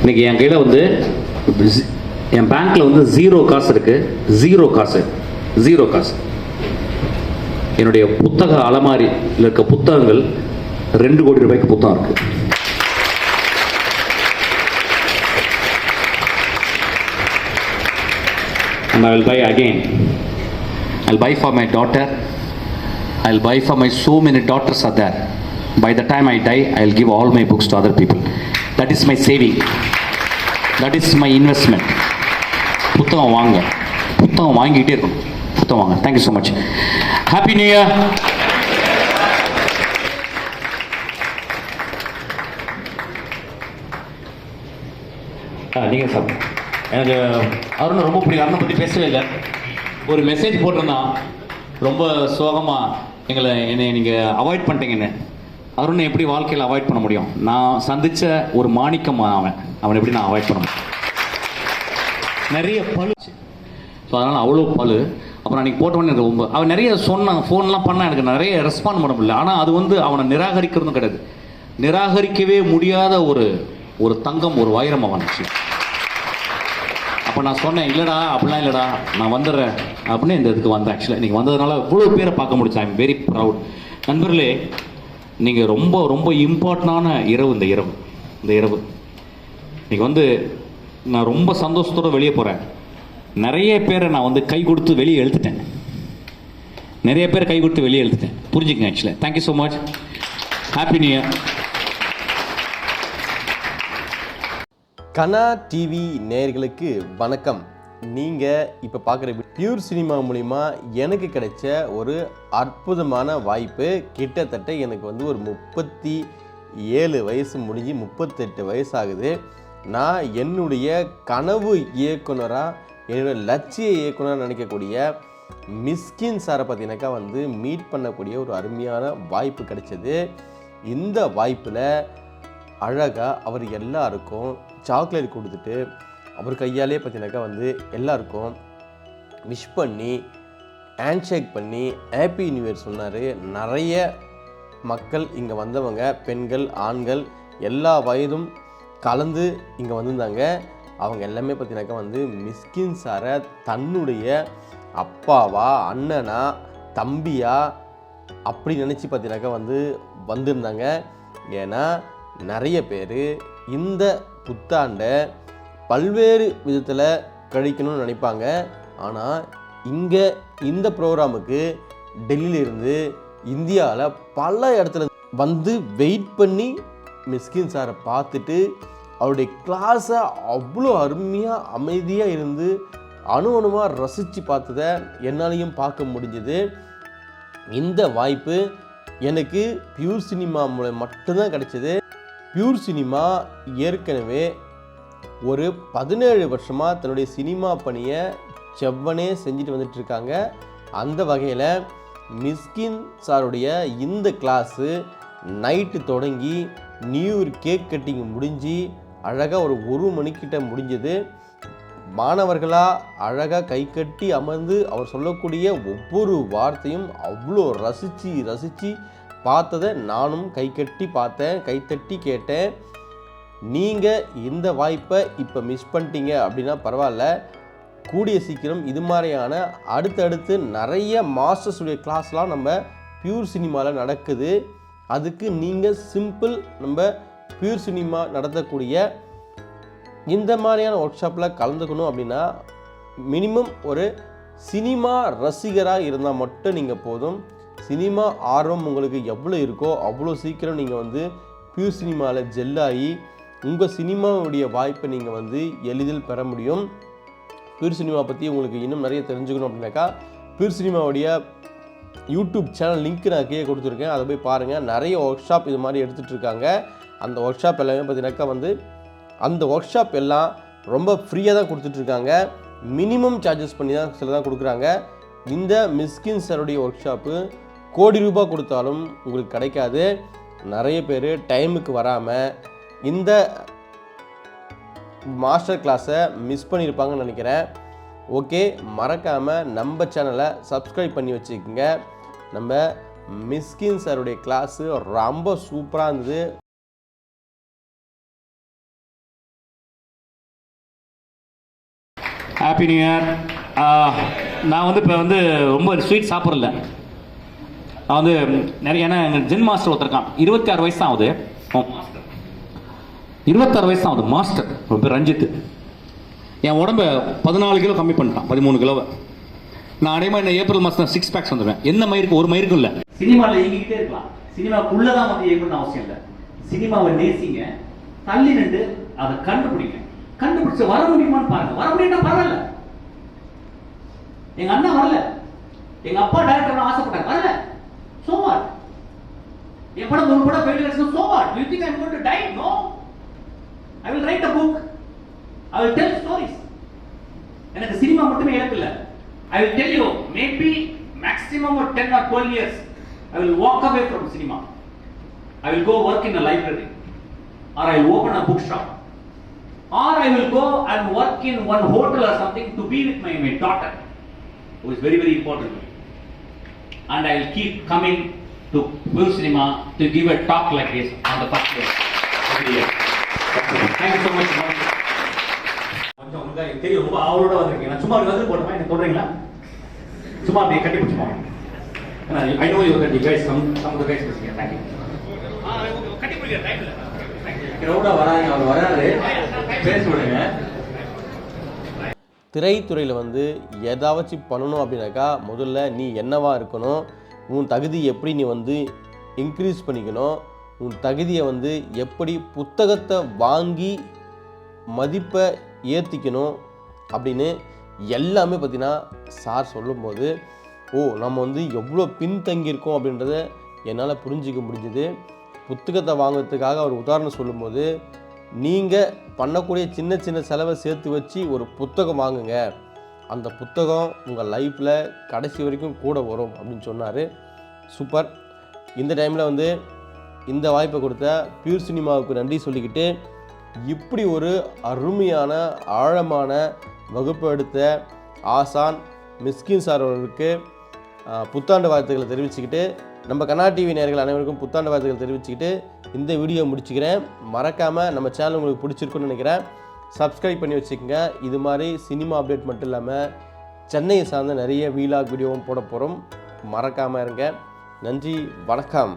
இன்னைக்கு என் கையில் வந்து zi- என் பேங்க்ல வந்து ஜீரோ காசு இருக்கு ஜீரோ காசு ஜீரோ காசு என்னுடைய புத்தக அலமாரியில் இருக்க புத்தகங்கள் ரெண்டு கோடி ரூபாய்க்கு புத்தகம் இருக்கு and I will buy again. I'll buy for my daughter. I'll buy for my so many daughters are there. By the time I die, I'll give all my books to other people. That is my saving that is my investment புத்தகம் வாங்க. புத்தகம் வாங்கிக்கிட்டே இருக்கணும். புத்தகம் வாங்க. Thank you so much happy new year நீங்கள் sir. எனக்கு அருண் ரொம்ப பிடிக்கும். அருணை பற்றி பேசவே இல்லை. ஒரு மெசேஜ் போட்டிருந்தான். ரொம்ப சோகமாக எங்களை என்னை நீங்கள் அவாய்ட் பண்ணிட்டீங்கன்னு. அருணை எப்படி வாழ்க்கையில் அவாய்ட் பண்ண முடியும்? நான் சந்திச்ச ஒரு மாணிக்கம் அவன். அவனை எப்படி நான் அவாய்ட் பண்ண முடியும்? நிறைய பழு. ஸோ அதனால் அவ்வளோ பழு. அப்புறம் அன்றைக்கி போட்டவொடனே எனக்கு ரொம்ப அவன் நிறைய சொன்னான் ஃபோன்லாம் பண்ணால் எனக்கு நிறைய ரெஸ்பாண்ட் பண்ண முடியல. ஆனால் அது வந்து அவனை நிராகரிக்கிறதும் கிடையாது. நிராகரிக்கவே முடியாத ஒரு ஒரு தங்கம் ஒரு வைரம் அவன் அப்போ நான் சொன்னேன் இல்லைடா அப்படிலாம் இல்லைடா நான் வந்துடுறேன். அப்படின்னு இந்த இதுக்கு வந்தேன் ஆக்சுவலாக இன்றைக்கி வந்ததுனால இவ்வளோ பேரை பார்க்க முடிச்சு ஐம் வெரி ப்ரவுட் நண்பர்களே நீங்கள் ரொம்ப ரொம்ப இம்பார்ட்டண்டான இரவு இந்த இரவு. இந்த இரவு. நீங்கள் வந்து நான் ரொம்ப சந்தோஷத்தோட வெளியே போகிறேன் நிறைய பேரை நான் வந்து கை கொடுத்து வெளியே எழுத்துட்டேன் நிறைய பேர் கை கொடுத்து வெளியே எழுத்துட்டேன் புரிஞ்சுக்கங்க ஆக்சுவலாக thank you so much happy new year Kana TV நேயர்களுக்கு வணக்கம். நீங்கள் இப்போ பார்க்குற பியூர் சினிமா மூலிமா எனக்கு கிடைச்ச ஒரு அற்புதமான வாய்ப்பு கிட்டத்தட்ட எனக்கு வந்து ஒரு முப்பத்தி ஏழு வயசு முடிஞ்சு முப்பத்தெட்டு வயசு ஆகுது நான் என்னுடைய கனவு இயக்குனராக என்னுடைய லட்சிய இயக்குனராக நினைக்கக்கூடிய மிஸ்கின் சாரை பார்த்தீங்கன்னாக்கா வந்து மீட் பண்ணக்கூடிய ஒரு அருமையான வாய்ப்பு கிடைச்சது. இந்த வாய்ப்பில் அழகாக அவர் எல்லாருக்கும் சாக்லேட் கொடுத்துட்டு அவர் கையாலே பார்த்தீங்கன்னாக்கா வந்து எல்லாருக்கும் விஷ் பண்ணி ஹேண்ட்ஷேக் பண்ணி ஹாப்பி நியூ இயர் சொன்னார். நிறைய மக்கள் இங்கே வந்தவங்க பெண்கள் ஆண்கள் எல்லா வயதும் கலந்து இங்கே வந்திருந்தாங்க. அவங்க எல்லாமே பார்த்தீங்கன்னாக்கா வந்து மிஸ்கின் சாரை தன்னுடைய அப்பாவா அண்ணனா தம்பியா அப்படி நினச்சி பார்த்தீங்கன்னாக்கா வந்து வந்திருந்தாங்க. ஏன்னா நிறைய பேர் இந்த புத்தாண்டை பல்வேறு விதத்தில் கழிக்கணும்னு நினைப்பாங்க. ஆனால் இங்கே இந்த ப்ரோக்ராமுக்கு டெல்லியிலிருந்து இந்தியாவில் பல இடத்துல வந்து வெயிட் பண்ணி மிஸ்கின் சாரை பார்த்துட்டு அவருடைய கிளாஸை அவ்வளோ அருமையாக அமைதியாக இருந்து அணு அணுவாக ரசித்து பார்த்ததை என்னாலையும் பார்க்க முடிஞ்சது. இந்த வாய்ப்பு எனக்கு பியூர் சினிமா மூலம் மட்டும்தான் கிடச்சிது. பியூர் சினிமா ஏற்கனவே ஒரு பதினேழு வருஷமாக தன்னுடைய சினிமா பணியை செவ்வனே செஞ்சுட்டு வந்துட்டு இருக்காங்க அந்த வகையில் மிஸ்கின் சாருடைய இந்த கிளாஸு நைட்டு தொடங்கி நியூ இயர் கேக் கட்டிங் முடிஞ்சு அழகாக ஒரு ஒரு மணிக்கிட்ட முடிஞ்சது. மாணவர்களாக அழகாக கை கட்டி அமர்ந்து அவர் சொல்லக்கூடிய ஒவ்வொரு வார்த்தையும் அவ்வளோ ரசித்து ரசித்து பார்த்ததை நானும் கை கட்டி பார்த்தேன் கைத்தட்டி கேட்டேன். நீங்கள் இந்த வாய்ப்பை இப்போ மிஸ் பண்ணிட்டீங்க அப்படின்னா பரவாயில்ல. கூடிய சீக்கிரம் இது மாதிரியான அடுத்தடுத்து நிறைய மாஸ்டர்ஸுடைய கிளாஸ்லாம் நம்ம பியூர் சினிமாவில் நடக்குது. அதுக்கு நீங்கள் சிம்பிள் நம்ம பியூர் சினிமா நடத்தக்கூடிய இந்த மாதிரியான ஒர்க் ஷாப்பில் கலந்துக்கணும் அப்படின்னா மினிமம் ஒரு சினிமா ரசிகராக இருந்தால் மட்டும் நீங்கள் போதும். சினிமா ஆர்வம் உங்களுக்கு எவ்வளோ இருக்கோ அவ்வளோ சீக்கிரம் நீங்கள் வந்து பியூர் சினிமாவில் ஜெல்லாகி உங்கள் சினிமாவுடைய வாய்ப்பை நீங்கள் வந்து எளிதில் பெற முடியும். பியூர் சினிமா பற்றி உங்களுக்கு இன்னும் நிறைய தெரிஞ்சுக்கணும் அப்படின்னாக்கா பீர் சினிமாவுடைய யூடியூப் சேனல் லிங்க் நான் கீழே கொடுத்துருக்கேன். அதை போய் பாருங்கள் நிறைய ஒர்க் ஷாப் இது மாதிரி எடுத்துகிட்டு இருக்காங்க. அந்த ஒர்க் ஷாப் எல்லாமே பார்த்தீங்கன்னாக்கா வந்து அந்த ஒர்க் ஷாப் எல்லாம் ரொம்ப ஃப்ரீயாக தான் கொடுத்துட்ருக்காங்க மினிமம் சார்ஜஸ் பண்ணி தான் சில தான் கொடுக்குறாங்க. இந்த மிஸ்கின் சாருடைய ஒர்க் ஷாப்பு கோடி ரூபாய் கொடுத்தாலும் உங்களுக்கு கிடைக்காது. நிறைய பேர் டைமுக்கு வராமல் இந்த மாஸ்டர் கிளாஸை மிஸ் பண்ணியிருப்பாங்கன்னு நினைக்கிறேன். ஓகே மறக்காமல் நம்ம சேனலை சப்ஸ்கிரைப் பண்ணி வச்சுக்கோங்க. நம்ம மிஸ்கின் சாருடைய கிளாஸு ரொம்ப சூப்பராக இருந்தது. ஹாப்பி நியூ இயர் நான் வந்து இப்போ வந்து ரொம்ப ஸ்வீட் சாப்பிட்றல நான் வந்து நிறைய ஏன்னா எங்கள் ஜென் மாஸ்டர் ஒருத்தருக்கான் இருபத்தி ஆறு வயசு தான் ஆகுது. இருபத்தாறு வயசு தான் அது மாஸ்டர் ரொம்ப பேர் ரஞ்சித் என் உடம்ப பதினாலு கிலோ கம்மி பண்ணிட்டான் பதிமூணு கிலோவை. நான் அடையமா இந்த ஏப்ரல் மாதம் சிக்ஸ் பேக்ஸ் வந்துடுவேன். எந்த மயிருக்கு? ஒரு மயிருக்கும் இல்லை. சினிமாவில் இயங்கிக்கிட்டே இருக்கலாம். சினிமாக்குள்ளே தான் வந்து இயங்கணும்னு அவசியம் இல்லை. சினிமாவை நேசிங்க தள்ளி நின்று அதை கண்டுபிடிங்க. கண்டுபிடிச்சு வர முடியுமான்னு பாருங்க. வர முடியும்னா பரவாயில்ல. எங்க அண்ணா வரல. எங்க அப்பா டைரக்டர் ஆசைப்பட்டாங்க வரல. சோ என் படம் ஒரு படம் ஃபெயிலியர் ஆச்சுன்னா you think I to die no I will write a book I will tell stories எனக்கு சினிமா மட்டுமே இலக்கு இல்ல I will tell you maybe maximum ஒரு ten or twelve years I will walk away from cinema I will go work in a library or I open a book shop or I will go and work in one hotel or something to be with my, my daughter, who is very, very important. to me. And I will keep coming to Pure Cinema to give a talk like this on the first day every year. Thank you so much. Mohan. கொஞ்சம் உங்களுக்கு தெரியும். ரொம்ப ஆவலோட வந்திருக்கீங்க. நான் சும்மா வந்து போட்டோமா? எனக்கு சொல்றீங்களா? சும்மா அப்படியே கட்டி பிடிச்சுமா? ஐ நோ யூ கட்டி கைஸ் சம் சம் கைஸ் பேசுங்க தேங்க் யூ கட்டி பிடிக்கிற டைம் இல்லை. கிரௌடா வராங்க அவர் வராரு. பேச விடுங்க. திரைத்துறையில் வந்து ஏதாச்சும் பண்ணணும் அப்படின்னாக்கா முதல்ல நீ என்னவா இருக்கணும்? உன் தகுதி எப்படி நீ வந்து இன்க்ரீஸ் பண்ணிக்கணும்? உன் தகுதியை வந்து எப்படி புத்தகத்தை வாங்கி மதிப்பை ஏற்றிக்கணும் அப்படின்னு எல்லாமே பார்த்தீங்கன்னா சார் சொல்லும்போது ஓ நம்ம வந்து எவ்வளோ பின்தங்கியிருக்கோம் அப்படின்றத என்னால் புரிஞ்சிக்க முடிஞ்சுது. புத்தகத்தை வாங்குறதுக்காக அவர் உதாரணம் சொல்லும்போது நீங்கள் பண்ணக்கூடிய சின்ன சின்ன செலவை சேர்த்து வச்சு ஒரு புத்தகம் வாங்குங்க. அந்த புத்தகம் உங்கள் லைஃப்பில் கடைசி வரைக்கும் கூட வரும் அப்படின்னு சொன்னார். சூப்பர். இந்த டைமில் வந்து இந்த வாய்ப்பை கொடுத்த பியூர் சினிமாவுக்கு நன்றி சொல்லிக்கிட்டு இப்படி ஒரு அருமையான ஆழமான வகுப்பு எடுத்த ஆசான் மிஸ்கின் சார் அவர்களுக்கு புத்தாண்டு வாழ்த்துக்களை தெரிவிச்சுக்கிட்டு நம்ம கண்ணா டிவி நேர்கள் அனைவருக்கும் புத்தாண்டு வாழ்த்துக்கள் தெரிவிச்சுக்கிட்டு இந்த வீடியோ முடிச்சுக்கிறேன். மறக்காமல் நம்ம சேனல் உங்களுக்கு பிடிச்சிருக்குன்னு நினைக்கிறேன். சப்ஸ்கிரைப் பண்ணி வச்சுக்கோங்க. இது மாதிரி சினிமா அப்டேட் மட்டும் இல்லாமல் சென்னையை சார்ந்த நிறைய வீலாக் வீடியோவும் போட போகிறோம் மறக்காமல் இருங்க. நன்றி வணக்கம்.